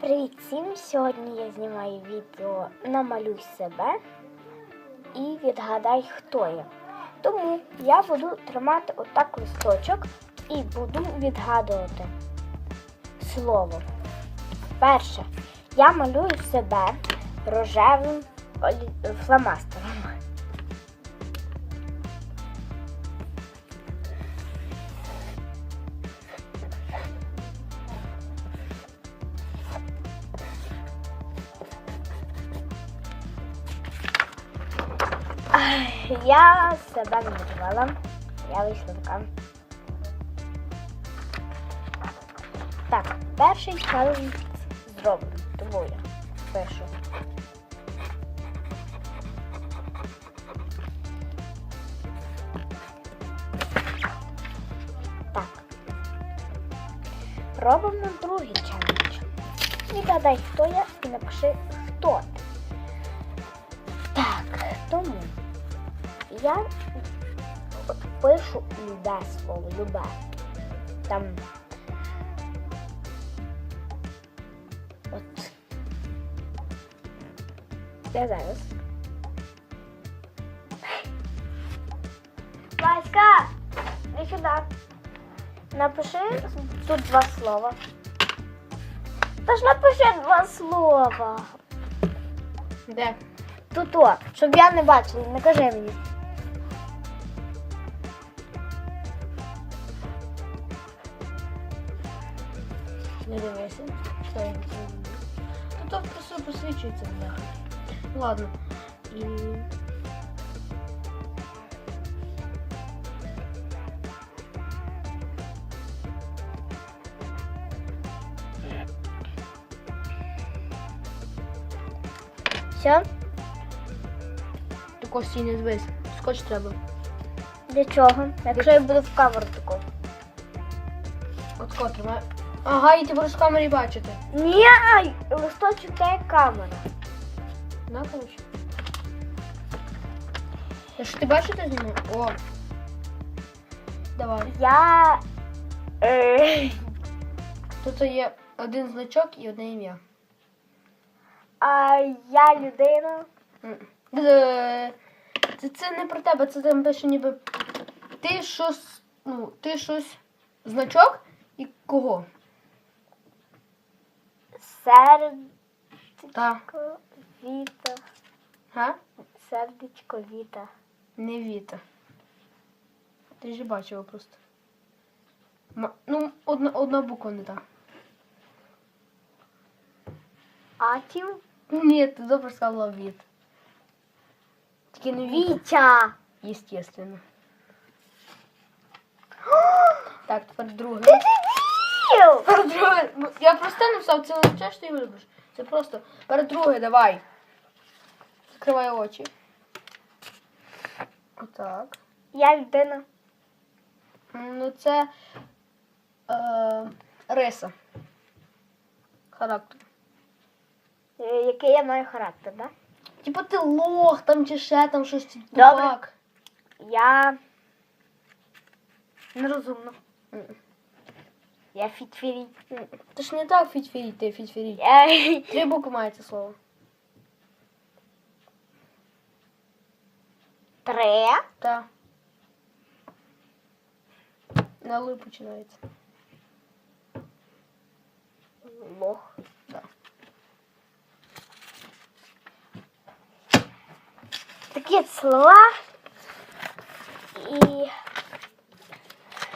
Привіт всім! Сьогодні я знімаю відео Намалюй себе і відгадай, хто я. Тому я буду тримати отак листочок і буду відгадувати слово. Перше, я малюю себе рожевим фломастером. Я себе не малювала. Я вийшла така. Так, перший челендж зроблено. Тому я пишу. Так. Робимо другий челендж. Відгадай, хто я, і напиши, хто ти. Я пишу любе слово, любе. Там. От. Я зараз. Васька, іди сюди. Напиши тут два слова. Та ж напиши два слова. Де? Тут о, щоб я не бачила, не кажи мені. Не дивися. Тут то просто посвічується бляха. Ладно. І. Все? Тако стій не звись. Скотч треба. Для чого? Якщо я буду в камеру таку. От тримай. Ага, і ти будеш в камері бачити. Ні, листочок це як камера. На, коротше. Та що ти бачиш, ти знімав? О. Давай. Я. Е, Тут є один значок і одне ім'я. а я людина. М. Е, Це, це не про тебе, це там пише ніби. Ти щось. Ну, ти щось. Значок і кого? Сердечко Та. Віта. Га? Сердечко Віта. Не Віта. Ти ж бачила просто. Ма- Ну, одна, одна буква не та. Атів. Ні, ти добре сказала Віт. Тільки не Віта. Вітя. Естественно. Так, тепер друге. Ти дебіл! Ну, Я просто написав, це не що ти любиш. Це просто. Перед друге, давай. Закривай очі. Отак. Я людина. Ну це е, риса. Характер. Е, Який я маю характер, да? Типа ти лох там чи ще там щось Добре. тупак. Я нерозумна. М. Я фітфірі. М. Ти ж не так фітфірі, ти фітфірі. Я... Три букви має це слово. Тре. Та. На Л починається. Лох. Да. Такі слова. І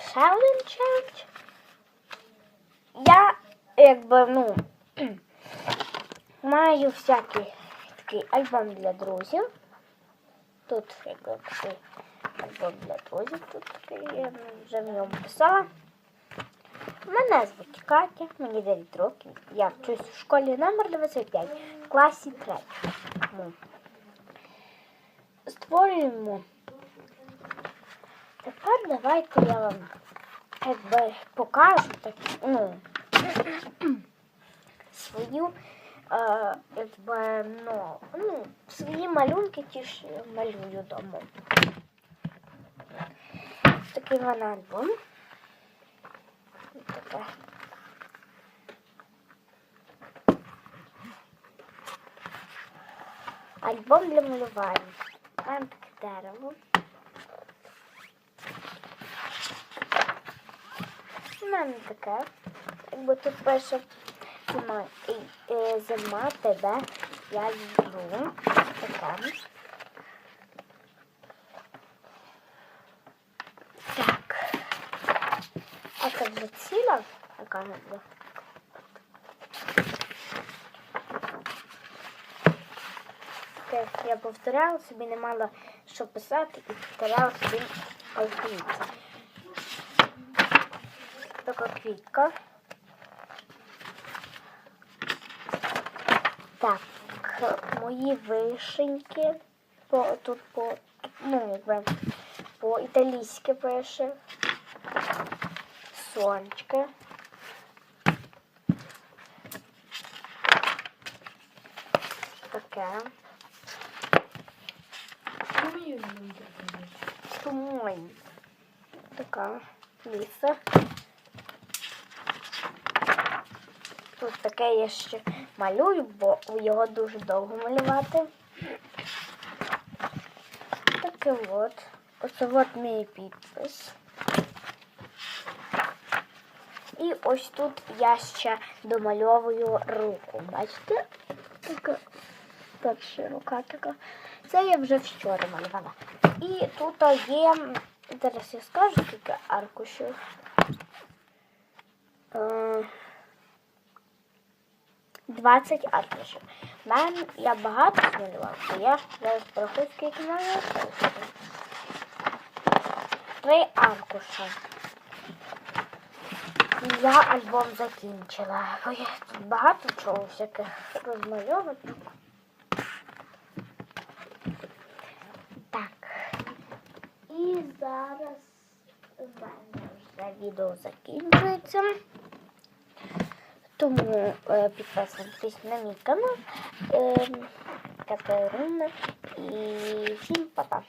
ще один челендж. Я якби, ну, маю всякий такий альбом для друзів. Тут якби такий альбом для друзів. Тут такий, я вже в ньому писала. Мене звуть Катя, мені 9 років. Я вчусь в школі номер 25 в класі 3. Створюємо. Тепер давайте я вам якби покажу так, ну, свою э, якби, ну, ну, свої малюнки ті малюю вдома. Такий вона альбом. Таке. Альбом для малювання. Маємо таке дерево. У мене таке. Якби тут пише зима, е, зима тебе я люблю. Таке. Так. А це вже ціла? Яка не? Таке, я повторяла собі, не мала що писати і повторяла собі алфавіт. Така квітка. Так, мої вишеньки. По, тут по, ну, якби, по італійськи пише. Сонечко. Таке. По-моєму. Така ліса. Тут таке я ще малюю, бо його дуже довго малювати. Таке от. Оце от мій підпис. І ось тут я ще домальовую руку. Бачите? Така перша рука така. Це я вже вчора малювала. І тут є, зараз я скажу, скільки аркушів. Е, 20 аркушів. В мене я багато змалював, то я зараз порахую, скільки мене. Три аркуша. І я альбом закінчила. Бо я тут багато чого всяких розмальовочок. Так. І зараз в мене вже відео закінчується. Тому е, підписуйтесь на мій канал. Е, Катерина. І всім па-па.